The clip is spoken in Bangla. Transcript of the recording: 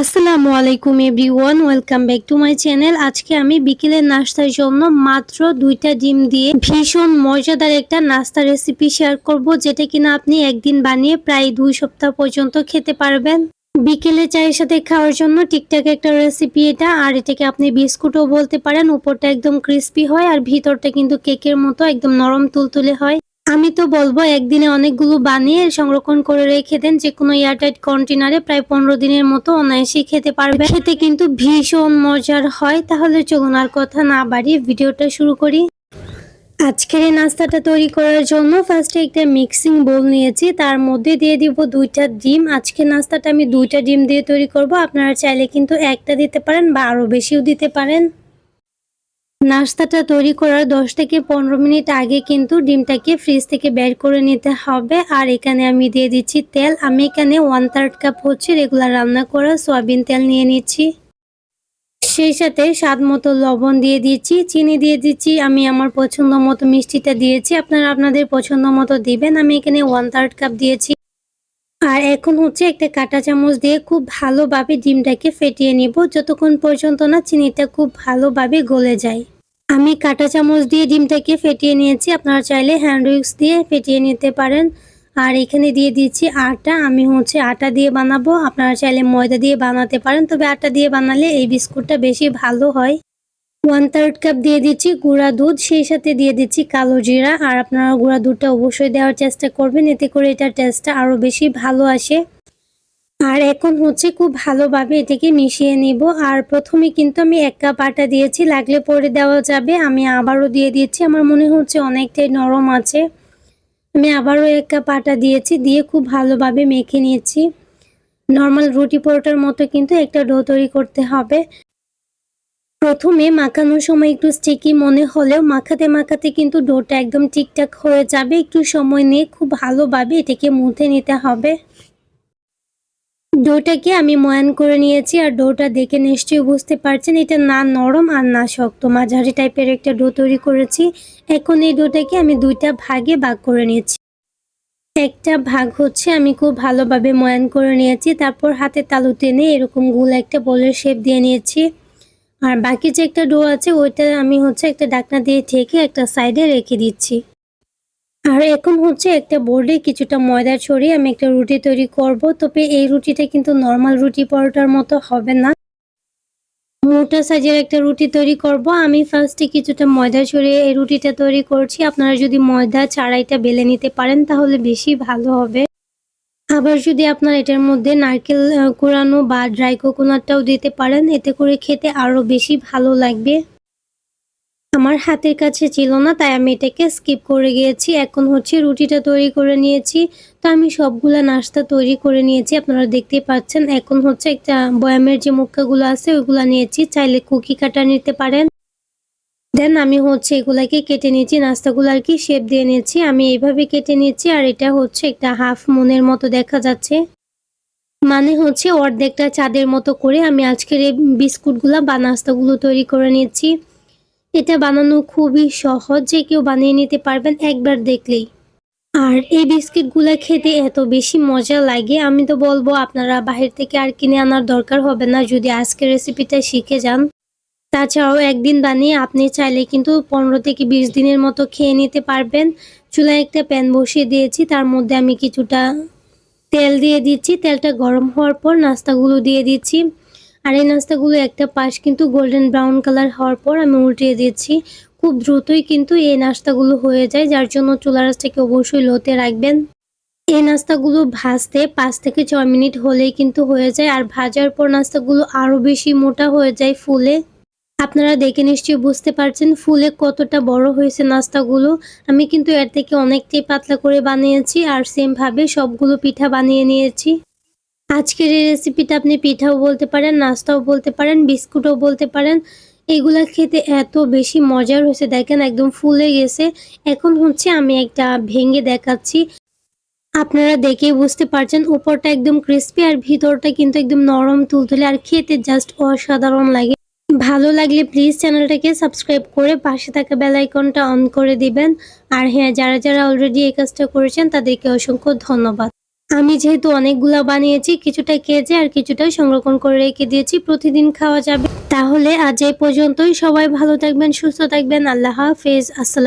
আসসালামু আলাইকুম everyone, welcome back to my channel. আজকে আমি বিকেলের নাস্তার জন্য মাত্র দুইটা ডিম দিয়ে ভীষণ মজাদার একটা নাস্তা রেসিপি শেয়ার করব, যেটা কিনা আপনি একদিন বানিয়ে প্রায় দুই সপ্তাহ পর্যন্ত খেতে পারবেন। বিকেলে চায়ের সাথে খাওয়ার জন্য ঠিকঠাক একটা রেসিপি এটা, আর এটাকে আপনি বিস্কুটও বলতে পারেন, উপরটা একদম ক্রিস্পি হয়, আর ভিতরটা কিন্তু কেকের মতো একদম নরম তুলতুলে হয়। আমি তো বলব, একদিনে অনেকগুলো বানিয়ে সংরক্ষণ করে রেখে দেন যে কোনো এয়ারটাইট কন্টেনারে প্রায় পনেরো দিনের মতো অনায়াসে খেতে পারবে খেতে কিন্তু ভীষণ মজার হয়, তাহলে চলুন আর কথা না বাড়িয়ে ভিডিওটা শুরু করি। আজকের এই নাস্তাটা তৈরি করার জন্য ফার্স্টে একটা মিক্সিং বোল নিয়েছি, তার মধ্যে দিয়ে দিব দুইটা ডিম। আজকে নাস্তাটা আমি দুইটা ডিম দিয়ে তৈরি করব, আপনারা চাইলে কিন্তু একটা দিতে পারেন বা আরও বেশিও দিতে পারেন। নাস্তাটা তৈরি করার দশ থেকে পনেরো মিনিট আগে কিন্তু ডিমটাকে ফ্রিজ থেকে বের করে নিতে হবে। আর এখানে আমি দিয়ে দিচ্ছি তেল। আমি এখানে ওয়ান থার্ড কাপ হচ্ছে রেগুলার রান্না করা সয়াবিন তেল নিয়ে নিচ্ছি। সেই সাথে স্বাদ মতো লবণ দিয়ে দিচ্ছি, চিনি দিয়ে দিচ্ছি। আমি আমার পছন্দ মতো মিষ্টিটা দিয়েছি। আপনারা আপনাদের পছন্দ মতো দিবেন। আমি এখানে ওয়ান থার্ড কাপ দিয়েছি। আর এখন হচ্ছে একটা কাঁটা চামচ দিয়ে খুব ভালোভাবে ডিমটাকে ফেটিয়ে নিব। যতক্ষণ পর্যন্ত না চিনিটা খুব ভালোভাবে গলে যায়। আমি কাঁটা চামচ দিয়ে ডিমটাকে ফেটিয়ে নিয়েছি। আপনারা চাইলে হ্যান্ড উইক্স দিয়ে ফেটিয়ে নিতে পারেন। আর এখানে দিয়ে দিচ্ছি আটা। আমি হচ্ছে আটা দিয়ে বানাবো। আপনারা চাইলে ময়দা দিয়ে বানাতে পারেন। তবে আটা দিয়ে বানালে এই বিস্কুটটা বেশি ভালো হয়। ওয়ান থার্ড কাপ দিয়ে দিচ্ছি, গুঁড়া দুধ, সেই সাথে দিয়ে দিচ্ছি কালো জিরা। আর আপনারা গুঁড়া দুধটা অবশ্যই দেওয়ার চেষ্টা করবেন, এতে করে এটার টেস্টটা আরও বেশি ভালো আসে। আর এখন হচ্ছে খুব ভালোভাবে এটাকে মিশিয়ে নিব। আর প্রথমে কিন্তু আমি এক কাপ আটা দিয়েছি, লাগলে পরে দেওয়া যাবে। আমি আবারও দিয়ে দিয়েছি আমার মনে হচ্ছে অনেকটাই নরম আছে। আমি আবারও এক কাপ আটা দিয়েছি, দিয়ে খুব ভালোভাবে মেখে নিয়েছি। নর্মাল রুটি পরোটার মতো কিন্তু একটা ডো তৈরি করতে হবে। প্রথমে মাখানোর সময় একটু স্টিকি মনে হলেও মাখাতে মাখাতে কিন্তু ডোটা একদম ঠিকঠাক হয়ে যাবে। একটু সময় নিয়ে খুব ভালোভাবে এটাকে মুথে নিতে হবে। ডোটাকে আমি ময়ান করে নিয়েছি আর ডোটা দেখে নিশ্চয়ই বুঝতে পারছেন, এটা না নরম আর না শক্ত। মাঝারি টাইপের একটা ডো তৈরি করেছি। এখন এই ডোটাকে আমি দুইটা ভাগে ভাগ করে নিয়েছি। একটা ভাগ হচ্ছে আমি খুব ভালোভাবে ময়ান করে নিয়েছি, তারপর হাতে তালু টেনে এরকম গুল একটা বলের শেপ দিয়ে নিয়েছি। আর বাকি যে একটা ডো আছে, ওইটা আমি হচ্ছে একটা ডাকনা দিয়ে ঠেকে একটা সাইডে রেখে দিচ্ছি। আর এখন হচ্ছে একটা বোর্ডে কিছুটা ময়দা ছড়িয়ে আমি একটা রুটি তৈরি করব। তবে এই রুটিটা কিন্তু নর্মাল রুটি পরোটার মতো হবে না। মোটা সাইজের একটা রুটি তৈরি করব। আমি ফার্স্টে কিছুটা ময়দা ছড়িয়ে এই রুটিটা তৈরি করছি। আপনারা যদি ময়দা ছাড়াইটা বেলে নিতে পারেন, তাহলে বেশি ভালো হবে। আবার যদি আপনার এটার মধ্যে নারকেল কোরানো বা ড্রাই কোকোনাটটাও দিতে পারেন, এতে করে খেতে আরও বেশি ভালো লাগবে। আমার হাতের কাছে ছিল না, তাই আমি এটাকে স্কিপ করে গিয়েছি। এখন হচ্ছে রুটিটা তৈরি করে নিয়েছি। তো আমি সবগুলা নাস্তা তৈরি করে নিয়েছি, আপনারা দেখতেই পাচ্ছেন। এখন হচ্ছে একটা বয়ামের যে মুক্কাগুলো আছে, ওইগুলো নিয়েছি। চাইলে কুকি কাটা নিতে পারেন। দেন আমি হচ্ছে এগুলাকে কেটে নিয়েছি, নাস্তাগুলো আর কি শেপ দিয়ে নিয়েছি। আমি এইভাবে কেটে নিয়েছি আর এটা হচ্ছে একটা হাফ মনের মতো দেখা যাচ্ছে। মানে হচ্ছে অর্ধেকটা চাঁদের মতো করে আমি আজকের এই বিস্কুটগুলা বা নাস্তাগুলো তৈরি করে নিয়েছি। এটা বানানো খুবই সহজ, যে কেউ বানিয়ে নিতে পারবেন একবার দেখলেই। আর এই বিস্কিটগুলো খেতে এত বেশি মজা লাগে, আমি তো বলব আপনারা বাহির থেকে আর কিনে আনার দরকার হবে না, যদি আজকের রেসিপিটা শিখে যান। তাছাড়াও একদিন বানিয়ে আপনি চাইলে কিন্তু পনেরো থেকে বিশ দিনের মতো খেয়ে নিতে পারবেন। চুলায় একটা প্যান বসিয়ে দিয়েছি, তার মধ্যে আমি কিছুটা তেল দিয়ে দিচ্ছি। তেলটা গরম হওয়ার পর নাস্তাগুলো দিয়ে দিচ্ছি। আর এই নাস্তাগুলো একটা পাশ কিন্তু গোল্ডেন ব্রাউন কালার হওয়ার পর আমি উল্টিয়ে দিচ্ছি। খুব দ্রুতই কিন্তু এই নাস্তাগুলো হয়ে যায়, যার জন্য চুলা রাসটাকে অবশ্যই লোতে রাখবেন। এই নাস্তাগুলো ভাজতে পাঁচ থেকে ছয় মিনিট হলেই কিন্তু হয়ে যায়, আর ভাজার পর নাস্তাগুলো আরও বেশি মোটা হয়ে যায় ফুলে। আপনারা দেখে নিশ্চয়ই বুঝতে পারছেন ফুলে কতটা বড় হয়েছে নাস্তাগুলো। আমি কিন্তু এর থেকে অনেকটাই পাতলা করে বানিয়েছি আর সেমভাবে সবগুলো পিঠা বানিয়ে নিয়েছি। আজকের এই রেসিপিটা আপনি পিঠাও বলতে পারেন, নাস্তাও বলতে পারেন, বিস্কুটও বলতে পারেন। এগুলা খেতে এত বেশি মজার হয়েছে, দেখেন একদম ফুলে গেছে। এখন হচ্ছে আমি একটা ভেঙে দেখাচ্ছি। আপনারা দেখেই বুঝতে পারছেন, উপরটা একদম ক্রিস্পি আর ভিতরটা কিন্তু একদম নরম তুলতুলে, আর খেতে জাস্ট অসাধারণ লাগে। ভালো লাগলে প্লিজ চ্যানেলটাকে সাবস্ক্রাইব করে পাশে থাকা বেল আইকনটা অন করে দিবেন। আর হ্যাঁ যারা যারা অলরেডি এই কাজটা করেছেন, তাদেরকে অসংখ্য ধন্যবাদ। আমি যেহেতু অনেকগুলা বানিয়েছি, কিছুটা কেজে আর কিছুটা সংরক্ষণ করে রেখে দিয়েছি, প্রতিদিন খাওয়া যাবে। তাহলে আজ এই পর্যন্তই। সবাই ভালো থাকবেন, সুস্থ থাকবেন। আল্লাহ হাফেজ। আসসালাম